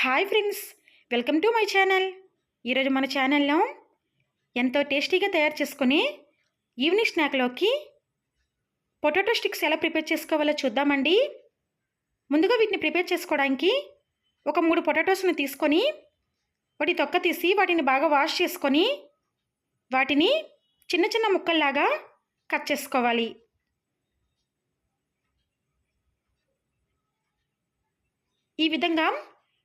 Hi friends welcome to my channel. ఈరోజు మన ఛానల్లో ఎంతో టేస్టీగా తయారు చేసుకుని ఈవినింగ్ స్నాక్లోకి పొటాటో స్టిక్స్ ఎలా ప్రిపేర్ చేసుకోవాలో చూద్దామండి. ముందుగా వీటిని ప్రిపేర్ చేసుకోవడానికి ఒక మూడు పొటాటోస్ని తీసుకొని వాటి తొక్క తీసి వాటిని బాగా వాష్ చేసుకొని వాటిని చిన్న చిన్న ముక్కల్లాగా కట్ చేసుకోవాలి. ఈ విధంగా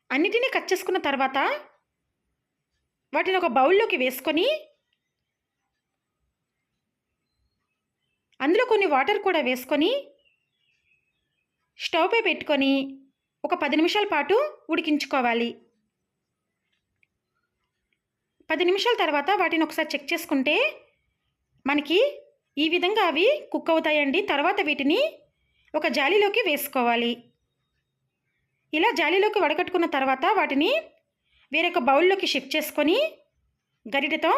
అన్నిటినీ కట్ చేసుకున్న తర్వాత వాటిని ఒక బౌల్లోకి వేసుకొని అందులో కొన్ని వాటర్ కూడా వేసుకొని స్టవ్పై పెట్టుకొని ఒక పది నిమిషాల పాటు ఉడికించుకోవాలి. పది నిమిషాల తర్వాత వాటిని ఒకసారి చెక్ చేసుకుంటే మనకి ఈ విధంగా అవి కుక్ అవుతాయండి. తర్వాత వీటిని ఒక జాలీలోకి వేసుకోవాలి. ఇలా జాలీలోకి వడకట్టుకున్న తర్వాత వాటిని వేరొక బౌల్లోకి షిఫ్ట్ చేసుకొని గరిటెతో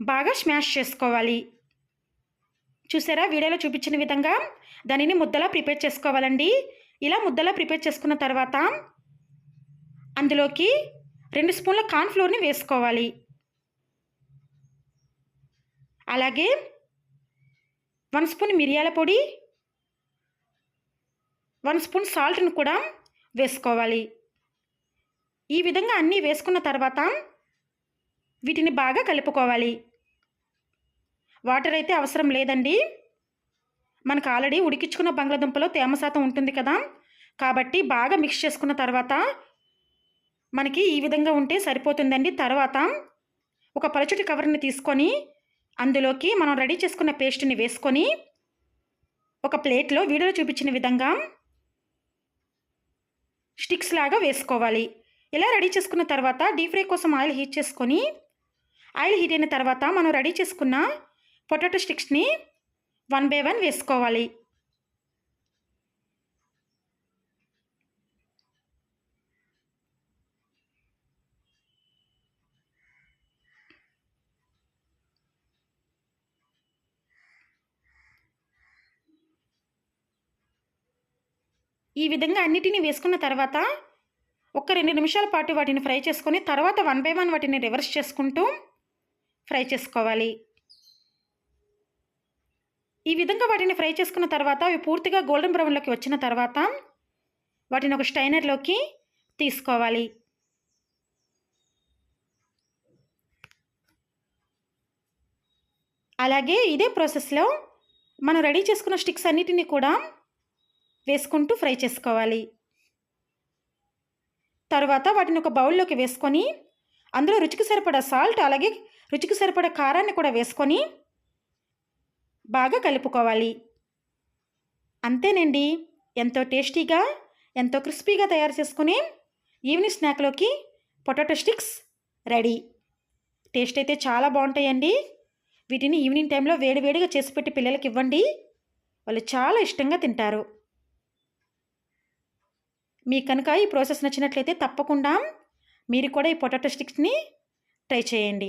బాగా స్మాష్ చేసుకోవాలి. చూసారా? వీడియోలో చూపించిన విధంగా దానిని ముద్దలా ప్రిపేర్ చేసుకోవాలండి. ఇలా ముద్దలా ప్రిపేర్ చేసుకున్న తర్వాత అందులోకి రెండు స్పూన్ల కార్న్ఫ్లోర్ని వేసుకోవాలి. అలాగే వన్ స్పూన్ మిరియాల పొడి వన్ స్పూన్ సాల్ట్ను కూడా వేసుకోవాలి. ఈ విధంగా అన్నీ వేసుకున్న తర్వాత వీటిని బాగా కలుపుకోవాలి. వాటర్ అయితే అవసరం లేదండి. మనకు ఆల్రెడీ ఉడికించుకున్న బంగాళదుంపలో తేమ శాతం ఉంటుంది కదా. కాబట్టి బాగా మిక్స్ చేసుకున్న తర్వాత మనకి ఈ విధంగా ఉంటే సరిపోతుందండి. తర్వాత ఒక పలచుటి కవర్ని తీసుకొని అందులోకి మనం రెడీ చేసుకున్న పేస్ట్ని వేసుకొని ఒక ప్లేట్లో వీడియోలో చూపించిన విధంగా స్టిక్స్ లాగా వేసుకోవాలి. ఇలా రెడీ చేసుకున్న తర్వాత డీప్ ఫ్రై కోసం ఆయిల్ హీట్ చేసుకొని ఆయిల్ హీట్ అయిన తర్వాత మనం రెడీ చేసుకున్న పొటాటో స్టిక్స్ని వన్ బై వన్ వేసుకోవాలి. ఈ విధంగా అన్నిటినీ వేసుకున్న తర్వాత ఒక రెండు నిమిషాల పాటు వాటిని ఫ్రై చేసుకొని తర్వాత వన్ బై వన్ వాటిని రివర్స్ చేసుకుంటూ ఫ్రై చేసుకోవాలి. ఈ విధంగా వాటిని ఫ్రై చేసుకున్న తర్వాత అవి పూర్తిగా గోల్డెన్ బ్రౌన్లోకి వచ్చిన తర్వాత వాటిని ఒక స్టైనర్లోకి తీసుకోవాలి. అలాగే ఇదే ప్రాసెస్లో మనం రెడీ చేసుకున్న స్టిక్స్ అన్నిటినీ కూడా వేసుకుంటూ ఫ్రై చేసుకోవాలి. తర్వాత వాటిని ఒక బౌల్లోకి వేసుకొని అందులో రుచికి సరిపడా సాల్ట్ అలాగే రుచికి సరిపడా కారాన్ని కూడా వేసుకొని బాగా కలుపుకోవాలి. అంతేనండి. ఎంతో టేస్టీగా ఎంతో క్రిస్పీగా తయారు చేసుకుని ఈవినింగ్ స్నాక్లోకి పొటాటో స్టిక్స్ రెడీ. టేస్ట్ అయితే చాలా బాగుంటాయండి. వీటిని ఈవినింగ్ టైంలో వేడివేడిగా చేసి పెట్టి పిల్లలకి ఇవ్వండి. వాళ్ళు చాలా ఇష్టంగా తింటారు. మీకు కనుక ఈ ప్రాసెస్ నచ్చినట్లయితే తప్పకుండా మీరు కూడా ఈ పొటాటో స్టిక్స్ని ట్రై చేయండి.